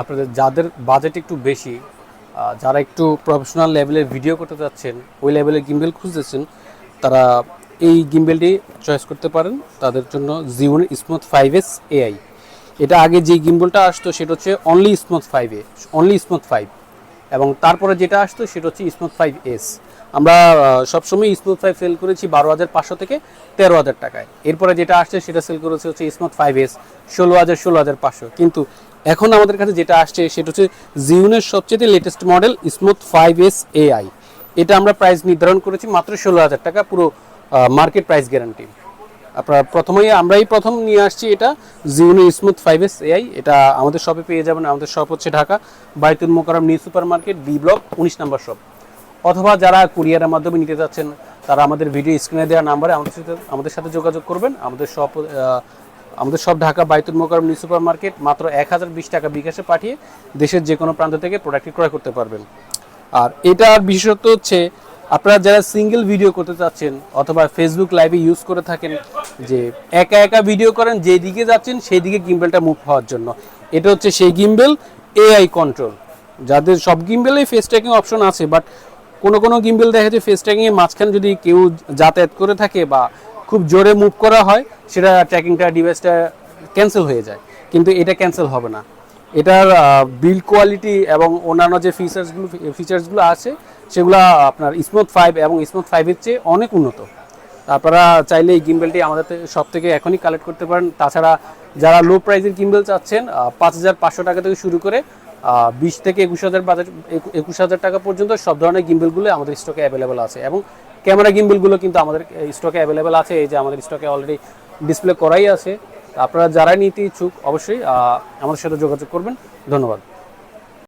আপনাদের যাদের বাজেট একটু বেশি যারা একটু প্রফেশনাল লেভেলের ভিডিও করতে চাচ্ছেন ওই লেভেলের গিম্বেল খুঁজতেছেন, তারা এই গিম্বেলটি চয়েস করতে পারেন। তাদের জন্য Zhiyun smooth five S AI এটা আগে যে গিম্বলটা আসতো, সেটা হচ্ছে only smooth five A only smooth five এবং তারপরে যেটা আসতো, সেটা হচ্ছে স্মুথ ফাইভ এস আমরা সবসময় স্মুথ ফাইভ সেল করেছি বারো হাজার পাঁচশো থেকে তেরো হাজার টাকায়। এরপরে যেটা আসছে, সেটা সেল করেছে হচ্ছে স্মুথ ফাইভ এস ষোলো হাজার ষোলো হাজার পাঁচশো। কিন্তু এখন আমাদের কাছে যেটা আসছে, সেটা হচ্ছে জিউনের সবচেয়ে latest model smooth five S AI এটা আমরা প্রাইস নির্ধারণ করেছি মাত্র ষোলো হাজার টাকা, পুরো মার্কেট প্রাইস গ্যারান্টি আপনার প্রথমেই, আমরাই প্রথম নিয়ে আসছি এটা Zhiyun smooth five S AI এটা আমাদের শপে পেয়ে যাবেন, আমাদের শপ হচ্ছে Dhaka Baitul Mukarram new super market B block, উনিশ নম্বর শপ অথবা যারা কুরিয়ারের মাধ্যমে নিতে যাচ্ছেন, তারা আমাদের ভিডিও স্ক্রিনে দেওয়া নাম্বারে আমাদের সাথে আমাদের সাথে যোগাযোগ করবেন, আমাদের শপ আমাদের সব Dhaka Baitul Mukarram new super market মাত্র এক হাজার বিশ টাকা বিকাশে পাঠিয়ে দেশের যে কোনো প্রান্ত থেকে প্রোডাক্টটি ক্রয় করতে পারবেন। আর এটার বিশেষত্ব হচ্ছে, আপনারা যারা সিঙ্গেল ভিডিও করতে চাচ্ছেন অথবা ফেসবুক লাইভে ইউজ করে থাকেন, যে একা একা ভিডিও করেন, যেদিকে যাচ্ছেন সেই দিকে গিম্বেলটা মুভ হওয়ার জন্য। এটা হচ্ছে সেই গিম্বেল এআই কন্ট্রোল যাদের সব গিম্বেলেই ফেস ট্র্যাকিং অপশন আছে বাট কোনো কোনো গিম্বেল দেখা যায় ফেস ট্র্যাকিংয়ে মাঝখানে যদি কেউ যাতায়াত করে থাকে বা খুব জোরে মুভ করা হয়, সেটা ট্র্যাকিংটা ডিভাইসটা ক্যান্সেল হয়ে যায়। কিন্তু এটা ক্যান্সেল হবে না। এটার বিল্ড কোয়ালিটি এবং অন্যান্য যে ফিচার্সগুলো ফিচার্সগুলো আছে, সেগুলো আপনার স্মুথ ফাইভ এবং স্মুথ ফাইভের চেয়ে অনেক উন্নত। আপনারা চাইলে এই গিম্বেলটি আমাদের সব থেকে এখনই কালেক্ট করতে পারেন। তাছাড়া যারা লো প্রাইসের গিম্বেল চাচ্ছেন পাঁচ হাজার পাঁচশো টাকা থেকে শুরু করে বিশ থেকে একুশ হাজার বাজার একুশ হাজার টাকা পর্যন্ত সব ধরনের গিম্বেলগুলো আমাদের স্টকে অ্যাভেলেবেল আছে এবং ক্যামেরা গিম্বলগুলো কিন্তু আমাদের স্টকে অ্যাভেলেবেল আছে, এই যে আমাদের স্টকে অলরেডি ডিসপ্লে করাই আছে। আপনারা যারা নিতে ইচ্ছুক, অবশ্যই আমাদের সাথে যোগাযোগ করবেন। ধন্যবাদ।